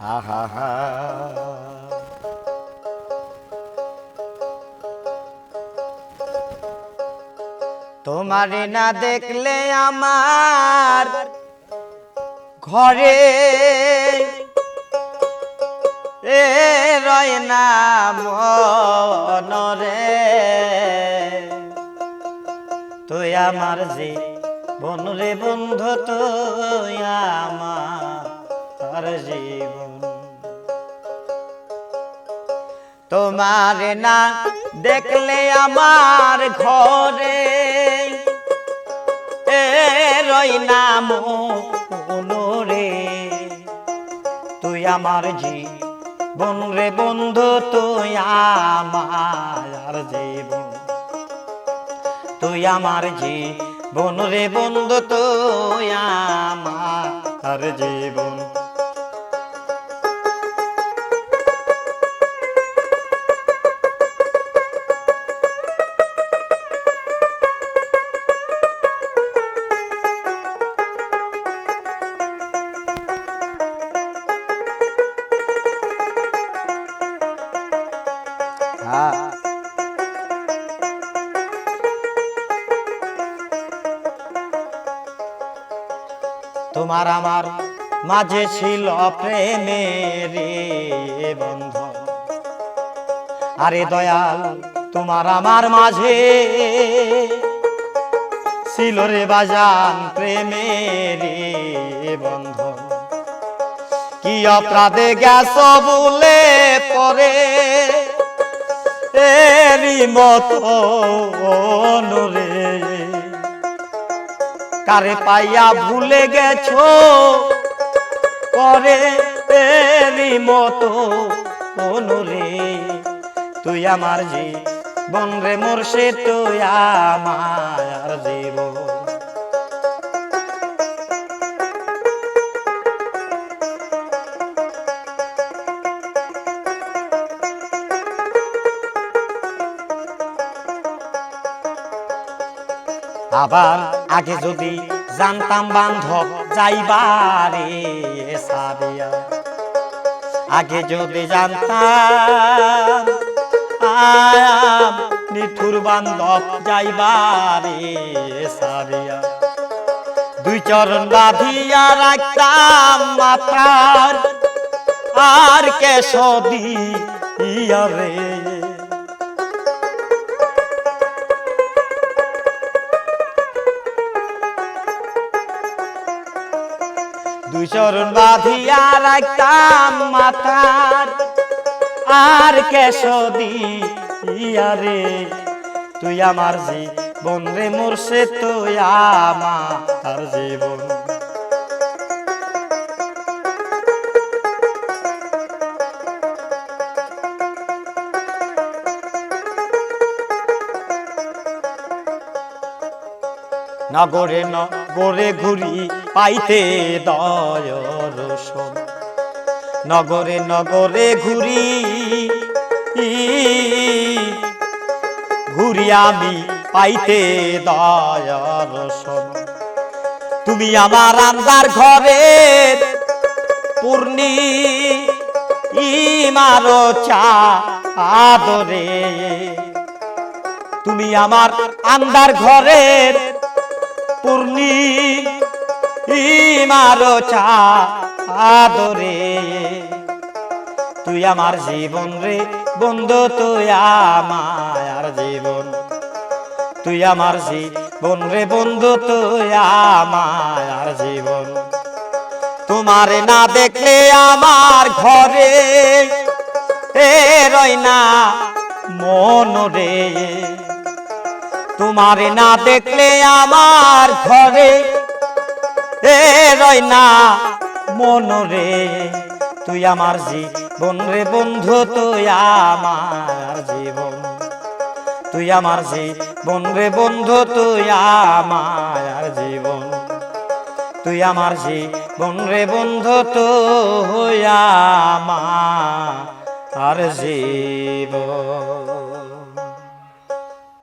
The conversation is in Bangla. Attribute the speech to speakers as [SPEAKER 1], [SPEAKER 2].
[SPEAKER 1] হা হা হা। তোমারে না দেখলে আমার ঘরে এ রয় না মনরে তুই আমার যে বনরে বন্ধু তুই আমার জীবন। তোমার না দেখলে আমার ঘরে এ রই না মনরে তুই আমার জীবন রে বন্ধু, তুই আমার জীবন। তুই আমার জীবন রে বন্ধু তো আমার জীবন তোমার আমার মাঝে ছিল প্রেমের বন্ধ আরে দয়াল, তোমার আমার মাঝে ছিল রে বাজান প্রেমের বন্ধ কি অপরাধে গেছ বলে পরে? এরি মতো রে কারে পাইয়া ভুলে গেছো? পরে এরি মতো অনুরে তুই আমার জীবন রে মোরসে তুই আমার জীবন। আবার আগে যদি জানতাম বান্ধব যাইবারে সাবিয়া। আগে যদি জানতাম আয়াম নিঠুর বান্ধব যাইবারে সাবিয়া। দুই চরণ বাঁধিয়া রাখতাম মাথার, আর কেশদি রে দুই চরণ বাঁধিয়া রাখতাম মাথার। আর কেশদি ইয়ারে তুই আমার জীবন রে মোরসে তুই আমার জীবন। নগরে নগরে ঘুরি পাইতে দয় রসন। নগরে নগরে ঘুরি ঘুরি আমি পাইতে দয় রসন। তুমি আমার আন্দার ঘরে পূর্ণি ইমারো চা আদরে তুমি আমার আন্দার ঘরের পূর্ণি মারো চা আদরে তুই আমার জীবন রে বন্ধু, তুই আমার জীবন। তুই আমার জীবন রে বন্ধু, তুই আমার জীবন। তোমারে না দেখলে আমার ঘরে এ রই না মন রে। তোমারে না দেখলে আমার ঘরে এ রয় না মনরে তুই আমার জীবন রে বন্ধু, তুই আমার জীবন। তুই আমার জীবন রে বন্ধু, তুই আমার জীবন। তুই আমার জীবন রে বন্ধু, তুই আমার জীবন।